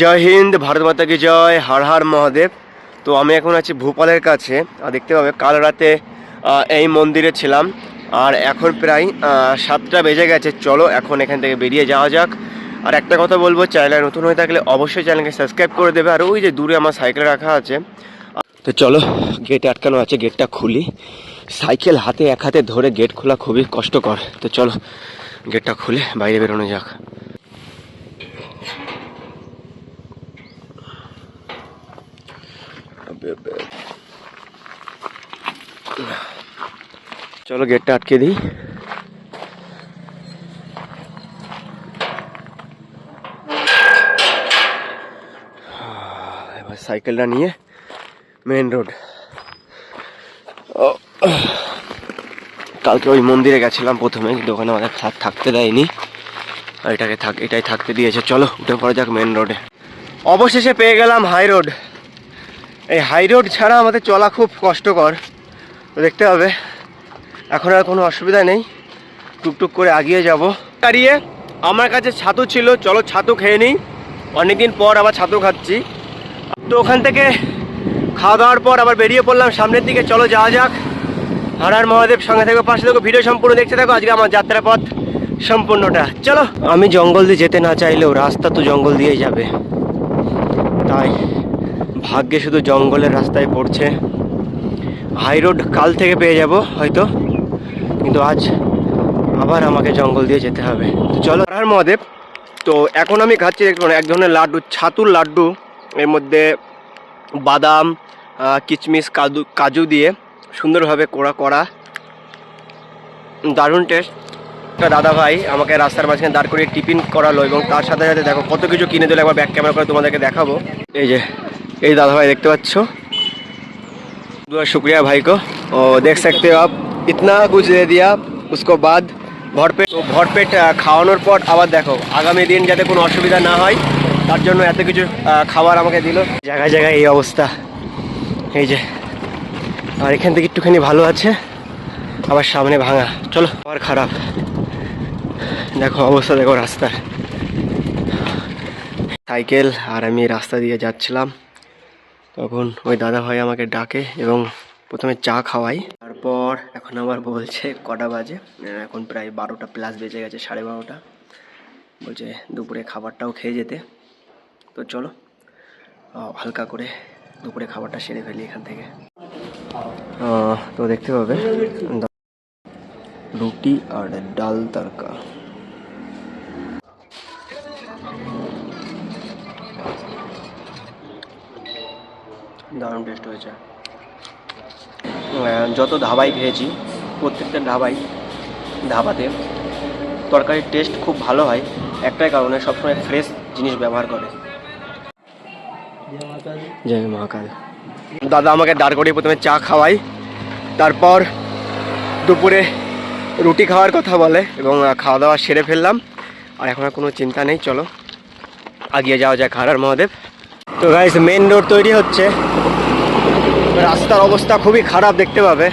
জয় হিন্দ, ভারত মাতা কি জয়, হর হর মহাদেব। তো আমি এখন আছি ভূপালের কাছে, আর দেখতে পাবে কাল রাতে এই মন্দিরে ছিলাম। আর এখন প্রায় সাতটা বেজে গেছে, চলো এখন এখান থেকে বেরিয়ে যাওয়া যাক। আর একটা কথা বলব, চ্যানেলে নতুন হয়ে থাকলে অবশ্যই চ্যানেলকে সাবস্ক্রাইব করে দেবে, আর ওই যে দূরে আমার সাইকেল রাখা আছে। তো চলো গেট আটকানো আছে গেটটা খুলি। সাইকেল হাতে এক হাতে ধরে গেট খোলা খুবই কষ্টকর। তো চলো গেটটা খুলে বাইরে বেরোনো যাক। চলো গেটটা আটকে দিই। এবার সাইকেলটা নিয়ে মেন রোড কালকে ওই মন্দিরে গেছিলাম প্রথমে ওখানে আমাদের থাক- থাকতে দেয়নি। আর এটাকে থাক এটাই থাকতে দিয়েছে। চলো, উঠে পড়ে যাক মেন রোডে অবশেষে পেয়ে গেলাম হাই রোড এই হাই রোড ছাড়া আমাদের চলা খুব কষ্টকর, দেখতে হবে। এখন আর কোনো অসুবিধা নেই। টুকটুক করে আগিয়ে যাব। দাঁড়িয়ে, আমার কাছে ছাতু ছিল, চলো ছাতু খেয়ে নিই। অনেকদিন পর আবার ছাতু খাচ্ছি। তো ওখান থেকে খাওয়া দাওয়ার পর আবার বেরিয়ে পড়লাম সামনের দিকে। চলো যাওয়া যাক। হারার মহাদেব সঙ্গে থাকো, পাশে থাকো, ভিডিও সম্পূর্ণ দেখতে থাকো। আজকে আমার যাত্রা পথ সম্পূর্ণটা। চলো। আমি জঙ্গল দিয়ে যেতে না চাইলেও রাস্তা তো জঙ্গল দিয়েই যাবে। তাই। ভাগ্যে শুধু জঙ্গলের রাস্তায় পড়ছে। হাই রোড কাল থেকে পেয়ে যাব, হয়তো। কিন্তু আজ আবার আমাকে জঙ্গল দিয়ে যেতে হবে। তো চলো হার মহাদেব, তো এখন আমি খাচ্ছি এক ধরনের লাড্ডু, ছাতুর লাড্ডু। এর মধ্যে বাদাম কিচমিচ কাজু কাজু দিয়ে সুন্দরভাবে কোড়া করা। দারুণ টেস্ট দাদা ভাই, আমাকে রাস্তার মাঝখানে দাঁড় করিয়ে টিফিন করালো এবং তার সাথে সাথে দেখো, কত কিছু কিনে দিলে, একবার ব্যাক ক্যামেরা করে তোমাদেরকে দেখাবো। এই যে এই দাদা ভাই দেখতে পাচ্ছ बहुत शुक्रिया भाई को और देख सकते हो आप इतना कुछ दे दिया उसको बाद ভরপেট তো ভরপেট আহ, খাওয়ানোর পর আবার দেখো আগামী দিন যাতে কোনো অসুবিধা না হয় তার জন্য এত কিছু আহ, খাবার আমাকে দিল জায়গায় জায়গায় এই অবস্থা এই যে আর এখান থেকে একটুখানি ভালো আছে আবার সামনে ভাঙা চলো আবার খারাপ দেখো অবস্থা দেখো রাস্তার সাইকেল আর আমি রাস্তা দিয়ে যাচ্ছিলাম তখন ওই দাদা ভাই আমাকে ডাকে এবং প্রথমে চা খাওয়াই। তারপর এখন আবার বলছে কটা বাজে। এখন প্রায় বারোটা প্লাস বেজে গেছে, সাড়ে বারোটা। বলছে দুপুরে খাবারটাও খেয়ে যেতে। তো চলো হালকা করে দুপুরে খাবারটা সেরে ফেলি এখান থেকে। তো দেখতে পাবে, রুটি আর ডাল তরকা। দারুণ টেস্ট হয়েছে। যত ধাবাই খেয়েছি, প্রত্যেকটা ধাবাই ধাবাতে তরকারির টেস্ট খুব ভালো হয়, একটাই কারণে সবসময় ফ্রেশ জিনিস ব্যবহার করে। জয় মহাকাল দাদা আমাকে দাঁড় করিয়ে প্রথমে চা খাওয়াই, তারপর দুপুরে রুটি খাওয়ার কথা বলে এবং খাওয়া দাওয়া সেরে ফেললাম। আর এখন আর কোনো চিন্তা নেই, চলো। আগিয়ে যাওয়া যায় খারার মহাদেব। তো গাইস মেন রোড তৈরি হচ্ছে। রাস্তার অবস্থা খুবই খারাপ দেখতে পাবে।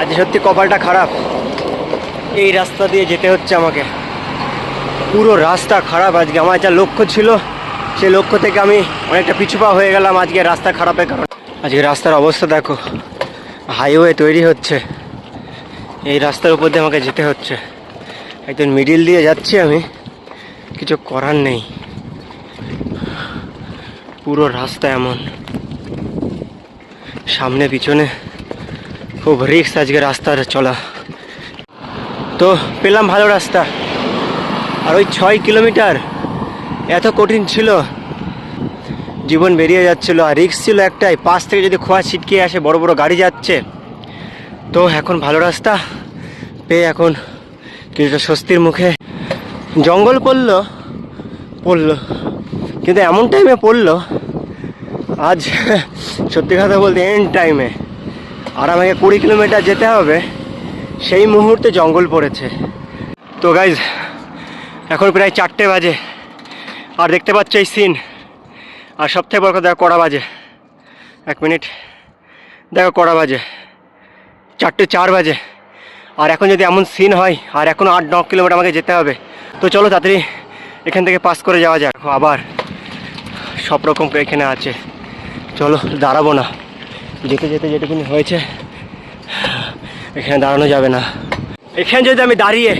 আজ সত্যি কপালটা খারাপ। এই রাস্তা দিয়ে যেতে হচ্ছে আমাকে। পুরো রাস্তা খারাপ আজকে। আমার যা লক্ষ্য ছিল, সেই লক্ষ্য থেকে আমি অনেকটা পিছুপা হয়ে গেলাম আজকে রাস্তা খারাপের কারণে। আজকে রাস্তার অবস্থা দেখো হাইওয়ে তৈরি হচ্ছে। এই রাস্তার উপর দিয়ে আমাকে যেতে হচ্ছে। একদম মিডিল দিয়ে যাচ্ছি আমি। কিছু করার নেই। পুরো রাস্তা এমন। সামনে পিছনে খুব রিক্স আজকে রাস্তার চলা। তো পেলাম ভালো রাস্তা। আর ওই ছয় কিলোমিটার এত কঠিন ছিল, জীবন বেরিয়ে যাচ্ছিল। আর রিক্স ছিল একটাই, পাশ থেকে যদি খোয়া ছিটকে আসে, বড় বড় গাড়ি যাচ্ছে। তো এখন ভালো রাস্তা। পেয়ে এখন কিছুটা স্বস্তির মুখে। জঙ্গল পড়ল পড়ল। কিন্তু এমন টাইমে পড়ল আজ সত্যি কথা বলতে এন্ড টাইমে আর আমাকে কুড়ি কিলোমিটার যেতে হবে, সেই মুহূর্তে জঙ্গল পড়েছে। তো গাইজ এখন প্রায় চারটে বাজে। আর দেখতে পাচ্ছ এই সিন আর সবথেকে বড় কথা, দেখো কড়া বাজে। এক মিনিট দেখো কড়া বাজে। চারটে চার বাজে। আর এখন যদি এমন সিন হয়, আর এখনও আট ন কিলোমিটার আমাকে যেতে হবে, তো চলো তাড়াতাড়ি এখান থেকে পাস করে যাওয়া যাক। আবার সব রকম এখানে আছে। চলো, দাঁড়াবো না। যেতে যেতে যেটুকুনি হয়েছে, এখানে দাঁড়ানো যাবে না। এখানে যদি আমি দাঁড়িয়ে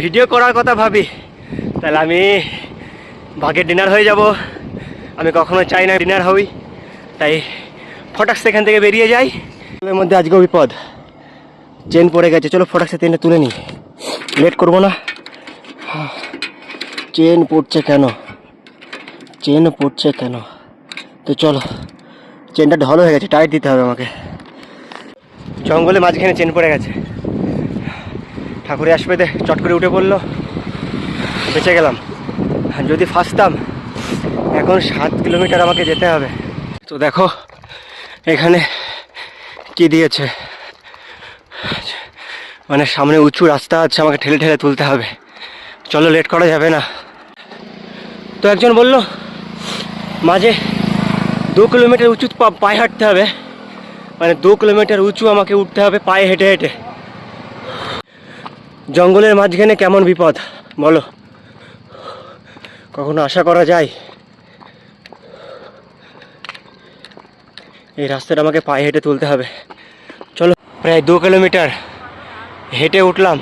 ভিডিও করার কথা ভাবি, তাহলে আমি বাঘের ডিনার হয়ে যাব। আমি কখনো চাই না ডিনার হই। তাই ফটাক সেখান থেকে বেরিয়ে যাই। এর মধ্যে আজকেও বিপদ। চেন পড়ে গেছে। চলো ফটাকসে চেনটা তুলে নিই। লেট করব না। চেন পড়ছে কেন? চেন পড়ছে কেন? তো চলো চেনটা ঢল হয়ে গেছে টাইট দিতে হবে আমাকে। জঙ্গলে মাঝখানে চেন পড়ে গেছে। ঠাকুরে আসবে দে, চট করে উঠে পড়ল। বেঁচে গেলাম। যদি ফাঁসতাম, এখন সাত কিলোমিটার আমাকে যেতে হবে। তো দেখো, এখানে কি দিয়েছে? মানে সামনে উঁচু রাস্তা আছে, আমাকে ঠেলে ঠেলে তুলতে হবে। চলো লেট করা যাবে না। তো একজন বলল মাঝে দু কিলোমিটার উঁচু পায়ে হাঁটতে হবে। মানে দু কিলোমিটার উঁচু আমাকে উঠতে হবে পায়ে হেঁটে হেঁটে। জঙ্গলের মাঝখানে কেমন বিপদ? বলো। কখনো আশা করা যায়? এই রাস্তাটা আমাকে পায়ে হেঁটে তুলতে হবে। চলো, প্রায় দু কিলোমিটার হেঁটে উঠলাম।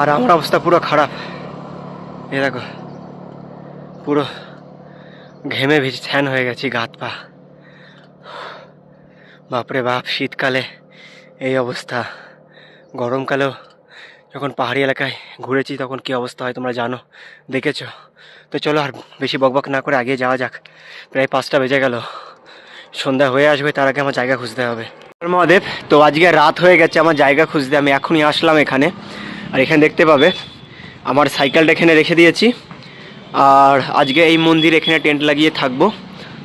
আর আমার অবস্থা পুরো খারাপ। এ দেখো, পুরো ঘেমে ভিজে ফ্যান হয়ে গেছি গাত পা। বাপরে বাপ, শীতকালে এই অবস্থা। গরমকালেও যখন পাহাড়ি এলাকায় ঘুরেছি, তখন কি অবস্থা হয় তোমরা জানো? দেখেছ? তো চলো আর বেশি বকবক না করে আগে যাওয়া যাক। প্রায় পাঁচটা বেজে গেল। সন্ধ্যা হয়ে আসবে, তার আগে আমার জায়গা খুঁজতে হবে। মহাদেব, তো আজকে রাত হয়ে গেছে, আমার জায়গা খুঁজতে। আমি এখনই আসলাম এখানে। আর এখানে দেখতে পাবে, আমার সাইকেলটা এখানে রেখে দিয়েছি। আর আজকে এই মন্দির এখানে টেন্ট লাগিয়ে থাকব।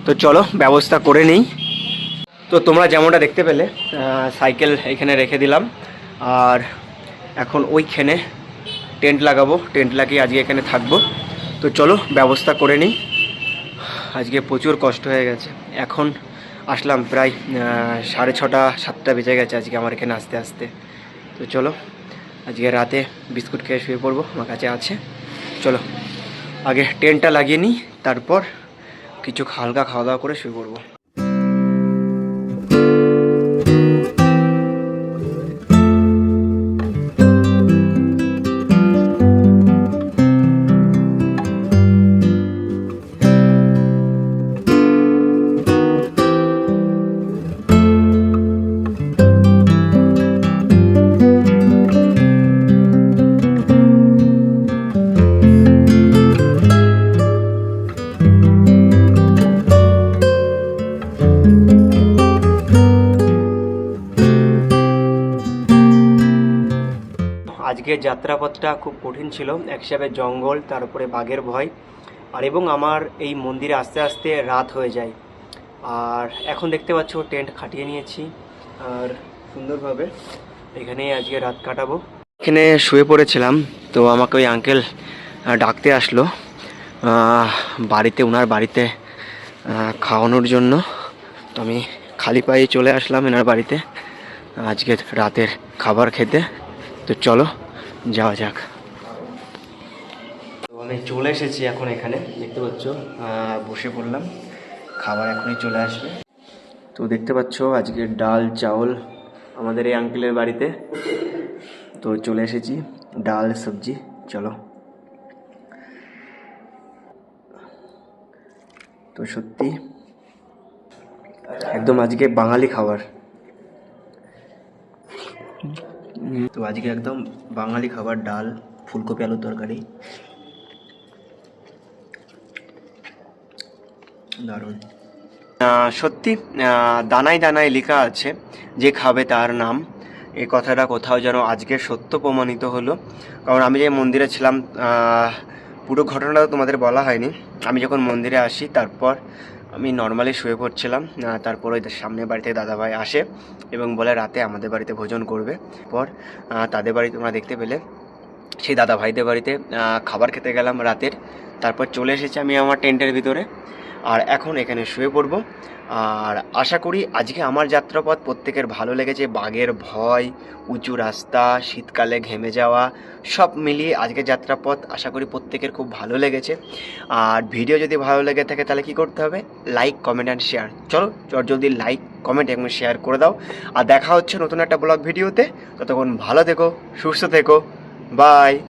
তো চলো, ব্যবস্থা করে নিই। তো তোমরা যেমনটা দেখতে পেলে সাইকেল এখানে রেখে দিলাম। আর এখন ওইখানে টেন্ট লাগাবো। টেন্ট লাগিয়ে আজকে এখানে থাকব। তো চলো, ব্যবস্থা করে নিই। আজকে প্রচুর কষ্ট হয়ে গেছে। এখন আসলাম প্রায় সাড়ে ছটা, সাতটা বেজে গেছে আজকে আমার এখানে আসতে আসতে। তো চলো, আজকে রাতে বিস্কুট খেয়ে শুয়ে পড়ব, আমার কাছে আছে। চলো। আগে টেন্টটা লাগিয়ে নিই তারপর কিছু হালকা খাওয়া দাওয়া করে শুরু পড়ব। আজকের যাত্রাপথটা খুব কঠিন ছিল, এক হিসাবে জঙ্গল তারপরে বাঘের ভয়। আর এবং আমার এই মন্দিরে আস্তে আস্তে রাত হয়ে যায়। আর এখন দেখতে পাচ্ছ, টেন্ট খাটিয়ে নিয়েছি। আর সুন্দরভাবে এখানে আজকে রাত কাটাবো। এখানে শুয়ে পড়েছিলাম, তো আমাকে ওই আঙ্কেল ডাকতে আসলো। বাড়িতে ওনার বাড়িতে খাওয়ানোর জন্য। তো আমি খালি পায়ে চলে আসলাম এনার বাড়িতে আজকে রাতের খাবার খেতে। তো চলো যাওয়া যাক। তো আমি চলে এসেছি এখন এখানে, দেখতে পাচ্ছ বসে পড়লাম, খাবার এখনই চলে আসবে। তো দেখতে পাচ্ছ, আজকে ডাল, চাউল আমাদের এই আঙ্কেলের বাড়িতে। তো চলে এসেছি, ডাল, সবজি, চলো। তো সত্যি, একদম আজকে বাঙালি খাবার। তো আজকে একদম বাঙালি খাবার, ডাল, ফুলকপি, আলুর তরকারি। দারুণ। সত্যি দানায় দানায় লেখা আছে যে খাবে তার নাম। এ কথাটা কোথাও যেন আজকে সত্য প্রমাণিত হলো। কারণ আমি যে মন্দিরে ছিলাম পুরো ঘটনাটা তোমাদের বলা হয়নি। আমি যখন মন্দিরে আসি, তারপর আমি নর্মালি শুয়ে পড়ছিলাম তারপর ওই সামনে বাড়িতে দাদাভাই আসে এবং বলে রাতে আমাদের বাড়িতে ভোজন করবে। পর তাদের বাড়ি তোমরা দেখতে পেলে, সেই দাদাভাইদের বাড়িতে খাবার খেতে গেলাম রাতের। তারপর চলে এসেছি আমি আমার টেন্টের ভিতরে। আর এখন এখানে শুয়ে পড়ব। আর আশা করি আজকে আমার যাত্রাপথ প্রত্যেকের ভালো লেগেছে। বাঘের ভয়, উঁচু রাস্তা, শীতকালে ঘেমে যাওয়া, সব মিলিয়ে আজকে যাত্রাপথ আশা করি প্রত্যেকের খুব ভালো লেগেছে। আর ভিডিও যদি ভালো লেগে থাকে তাহলে কি করতে হবে? লাইক কমেন্ট অ্যান্ড শেয়ার চলো, চট জলদি লাইক কমেন্ট এবং শেয়ার করে দাও। আর দেখা হচ্ছে নতুন একটা ব্লগ ভিডিওতে। ততক্ষণ ভালো থেকো, সুস্থ থেকো। বাই